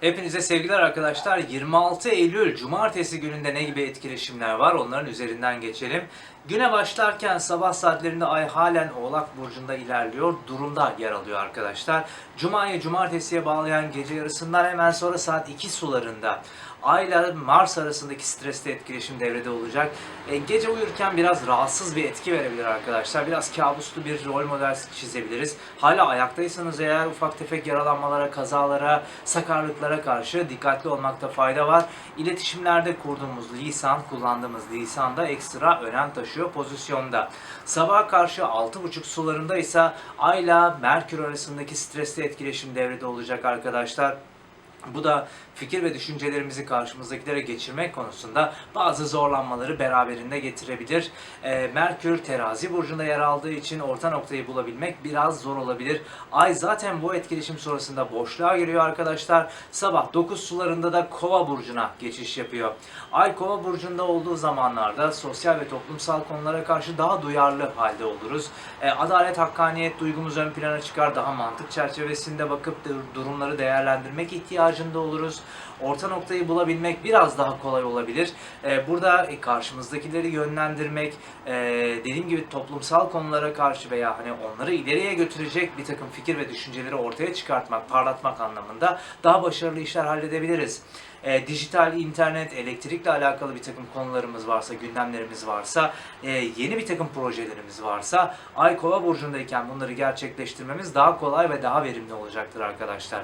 Hepinize sevgiler arkadaşlar. 26 Eylül Cumartesi gününde ne gibi etkileşimler var onların üzerinden geçelim. Güne başlarken sabah saatlerinde ay halen Oğlak Burcu'nda ilerliyor. Durumda yer alıyor arkadaşlar. Cuma'yı Cumartesi'ye bağlayan gece yarısından hemen sonra saat 2 sularında Ay ile Mars arasındaki stresli etkileşim devrede olacak. E, gece uyurken biraz rahatsız bir etki verebilir arkadaşlar. Biraz kabuslu bir rol model çizebiliriz. Hala ayaktaysanız eğer ufak tefek yaralanmalara, kazalara, sakarlıklara karşı dikkatli olmakta fayda var. İletişimlerde kurduğumuz lisan, kullandığımız lisan da ekstra önem taşıyor pozisyonda. Sabaha karşı 6.30 sularında ise Ay ile Merkür arasındaki stresli etkileşim devrede olacak arkadaşlar. Bu da fikir ve düşüncelerimizi karşımızdakilere geçirmek konusunda bazı zorlanmaları beraberinde getirebilir. Ee, Merkür terazi burcunda yer aldığı için orta noktayı bulabilmek biraz zor olabilir. Ay zaten bu etkileşim sonrasında boşluğa giriyor arkadaşlar. Sabah 9 sularında da kova burcuna geçiş yapıyor. Ay kova burcunda olduğu zamanlarda sosyal ve toplumsal konulara karşı daha duyarlı halde oluruz. Ee, adalet, hakkaniyet duygumuz ön plana çıkar. Daha mantık çerçevesinde bakıp dur- durumları değerlendirmek ihtiyacında oluruz. Orta noktayı bulabilmek biraz daha kolay olabilir. Ee, burada e, karşımızdakileri yönlendirmek, e, dediğim gibi toplumsal konulara karşı veya hani onları ileriye götürecek bir takım fikir ve düşünceleri ortaya çıkartmak, parlatmak anlamında daha başarılı işler halledebiliriz. E, dijital, internet, elektrikle alakalı bir takım konularımız varsa, gündemlerimiz varsa, e, yeni bir takım projelerimiz varsa Ay Kova burcundayken bunları gerçekleştirmemiz daha kolay ve daha verimli olacaktır arkadaşlar.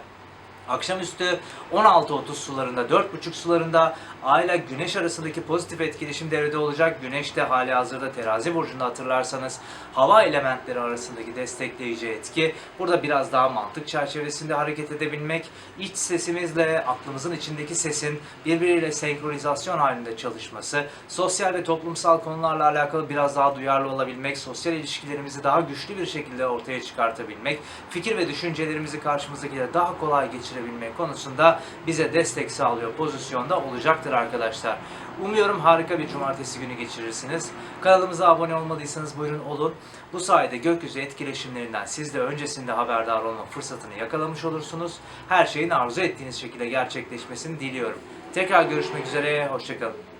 Akşamüstü 16.30 sularında, 4.30 sularında Ay ile Güneş arasındaki pozitif etkileşim devrede olacak. Güneş de hali hazırda terazi burcunda hatırlarsanız hava elementleri arasındaki destekleyici etki. Burada biraz daha mantık çerçevesinde hareket edebilmek, iç sesimizle aklımızın içindeki sesin birbiriyle senkronizasyon halinde çalışması, sosyal ve toplumsal konularla alakalı biraz daha duyarlı olabilmek, sosyal ilişkilerimizi daha güçlü bir şekilde ortaya çıkartabilmek, fikir ve düşüncelerimizi karşımızdakilere daha kolay geçirebilmek konusunda bize destek sağlıyor pozisyonda olacaktır arkadaşlar. Umuyorum harika bir cumartesi günü geçirirsiniz. Kanalımıza abone olmadıysanız buyurun olun. Bu sayede gökyüzü etkileşimlerinden siz de öncesinde haberdar olma fırsatını yakalamış olursunuz. Her şeyin arzu ettiğiniz şekilde gerçekleşmesini diliyorum. Tekrar görüşmek üzere, hoşçakalın.